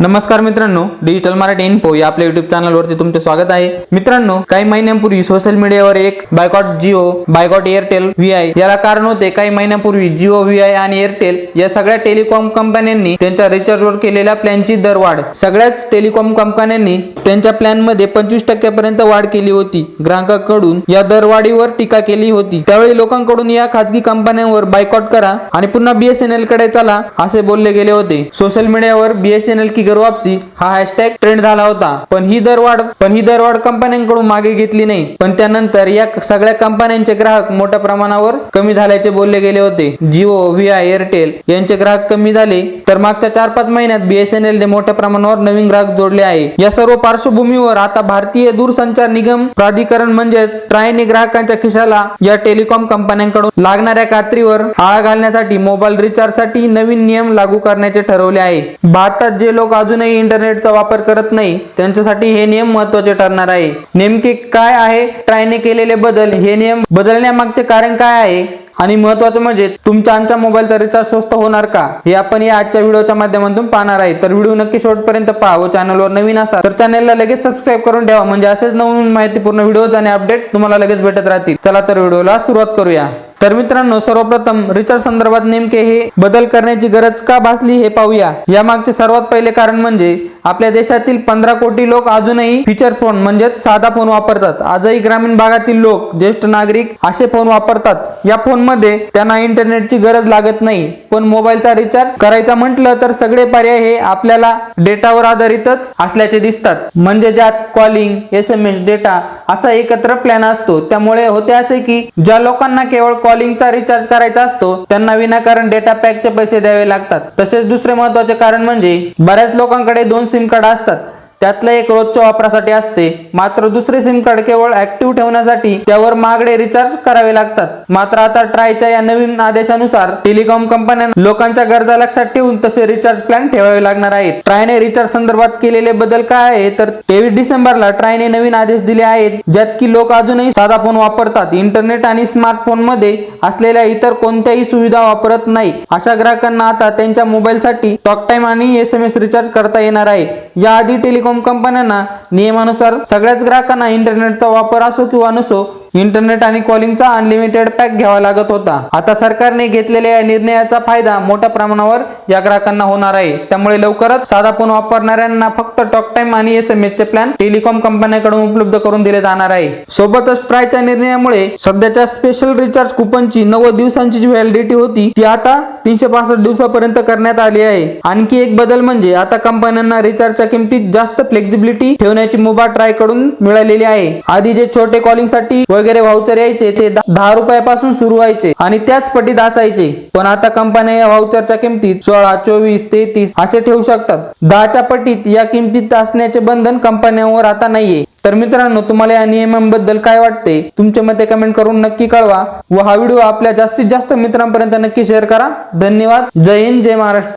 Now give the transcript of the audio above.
नमस्कार मित्रांनो digital Marathi info या आपल्या युट्यूब चॅनलवरती तुमचे स्वागत आहे. मित्रांनो काही महिन्यांपूर्वी सोशल मीडियावर एक boycott Jio boycott Airtel V I याला कारण होते काही महिन्यांपूर्वी जिओ व्ही आय आणि एअरटेल या सगळ्या टेलिकॉम कंपन्यांनी त्यांच्या रिचार्जवर केलेल्या प्लॅनची दरवाढ. सगळ्याच टेलिकॉम कंपन्यांनी त्यांच्या प्लॅनमध्ये पंचवीस टक्क्यापर्यंत वाढ केली होती. ग्राहकांकडून या दरवाढीवर टीका केली होती. त्यावेळी लोकांकडून या खाजगी कंपन्यांवर बायकॉट करा आणि पुन्हा बीएसएनएलकडे चला असे बोलले गेले होते. सोशल मीडियावर बीएसएनएल की घर वापसी हा हॅशटॅग ट्रेंड झाला होता. पण ही दरवाढ पण ही दरवाढ कंपन्यांकडून मागे घेतली नाही. पण त्यानंतर या सगळ्या कंपन्यांचे ग्राहक मोठ्या प्रमाणावर कमी झाल्याचे बोलले गेले होते. जिओ व्हीआय एअरटेल यांचे ग्राहक कमी झाले. तर मागच्या चार पाच महिन्यात बीएसएनएल ने मोठ्या प्रमाणावर नवीन ग्राहक जोडले आहे. या सर्व पार्श्वभूमीवर आता भारतीय दूरसंचार निगम प्राधिकरण म्हणजेच ट्रायने ग्राहकांच्या खिशाला या टेलिकॉम कंपन्यांकडून लागणाऱ्या कात्रीवर आळा घालण्यासाठी मोबाईल रिचार्जसाठी नवीन नियम लागू करण्याचे ठरवले आहे. भारतात जे लोक अजूनही इंटरनेटचा वापर करत नाही. त्यांच्यासाठी हे नियम महत्त्वाचे ठरणार आहे. नेमके काय आहे? ट्रायने केलेले बदल. हे नियम बदलण्यामागचे कारण काय आहे? आणि महत्वाचं म्हणजे तुमच्या आमच्या मोबाईलचा रिचार्ज स्वस्त होणार का? हे आपण या आजच्या व्हिडिओच्या माध्यमातून पाहणार आहे. तर व्हिडिओ नक्की शेवटपर्यंत पहा व चॅनलवर नवीन असा तर चॅनलला लगेच सबस्क्राईब करून ठेवा. म्हणजे असेच नवीन माहितीपूर्ण व्हिडिओज आणि अपडेट तुम्हाला लगेच भेटत राहतील. चला तर व्हिडिओला सुरुवात करूया. तर मित्रांनो सर्वप्रथम रिचार्ज संदर्भात नेमके हे बदल करण्याची गरज का भासली हे पाहूया. यामागचे सर्वात पहिले कारण म्हणजे आपल्या देशातील पंधरा कोटी लोक अजूनही फीचर फोन म्हणजेच साधा फोन वापरतात. आजही ग्रामीण भागातील लोक ज्येष्ठ नागरिक असे फोन वापरतात. या फोनमध्ये त्यांना इंटरनेटची गरज लागत नाही. पण मोबाईलचा रिचार्ज करायचा म्हटलं तर सगळे पर्याय हे आपल्याला डेटावर आधारितच असल्याचे दिसतात. म्हणजे ज्यात calling S M S data असा एकत्र प्लॅन असतो. त्यामुळे होते असे की ज्या लोकांना केवळ कॉलिंगचा रिचार्ज करायचा असतो त्यांना विनाकारण डेटा पॅकचे पैसे द्यावे लागतात. तसेच दुसरे महत्त्वाचे कारण म्हणजे बऱ्याच लोकांकडे दोन सिम कार्ड असतात. त्यातलं एक रोजच्या वापरासाठी असते. मात्र दुसरे सिम कार्ड केवळ ऍक्टिव्ह ठेवण्यासाठी त्यावर महागडे रिचार्ज करावे लागतात. मात्र आता ट्रायच्या या नवीन आदेशानुसार टेलिकॉम कंपन्यांना लोकांच्या गरजा लक्षात ठेवून तसे रिचार्ज प्लॅन ठेवावे लागणार आहेत. ट्रायने रिचार्ज संदर्भात केलेले बदल काय आहे? तर तेवीस डिसेंबरला ट्रायने नवीन आदेश दिले आहेत ज्यात की लोक अजूनही साधा फोन वापरतात. इंटरनेट आणि स्मार्टफोनमध्ये असलेल्या इतर कोणत्याही सुविधा वापरत नाही. अशा ग्राहकांना आता त्यांच्या मोबाईलसाठी टॉक टाइम आणि एस एम एस रिचार्ज करता येणार आहे. याआधी टेलिकॉम कंपन्यांना नियमानुसार सगळ्याच ग्राहकांना इंटरनेटचा वापर असो किंवा नसो इंटरनेट आणि कॉलिंगचा अनलिमिटेड पॅक घ्यावा लागत होता. आता सरकारने घेतलेल्या या निर्णयाचा फायदा मोठ्या प्रमाणावर या ग्राहकांना होणार आहे. त्यामुळे लवकरच साधा फोन वापरणाऱ्यांना फक्त टॉक टाइम आणि एस एम एस चे प्लॅन टेलिकॉम कंपन्यांकडून उपलब्ध करून दिले जाणार आहे. सोबतच प्रायच्या निर्णयामुळे सध्याच्या स्पेशल रिचार्ज कुपनची नव्वद दिवसांची जी व्हॅलिडिटी होती ती आता तीनशे पासष्ट दिवसापर्यंत करण्यात आली आहे. आणखी एक बदल म्हणजे आता कंपन्यांना रिचार्जच्या किमतीत जास्त फ्लेक्झिबिलिटी ठेवण्याची मुभा ट्रायकडून मिळालेली आहे. आधी जे छोटे कॉलिंगसाठी वगैरे व्हाउचर यायचे ते दहा रुपयापासून सुरू व्हायचे आणि त्याच पटीत असायचे. पण आता कंपन्या या व्हाउचरच्या किमतीत सोळा चोवीस तेहतीस असे ठेवू शकतात. दहाच्या पटीत या किमतीत असण्याचे बंधन कंपन्यांवर आता नाहीये. तर मित्रांनो तुम्हाला या नियमांबद्दल काय वाटते? तुमचे मते कमेंट करून नक्की कळवा व हा व्हिडिओ आपल्या जास्तीत जास्त मित्रांपर्यंत नक्की शेअर करा. धन्यवाद. जय हिंद जय महाराष्ट्र.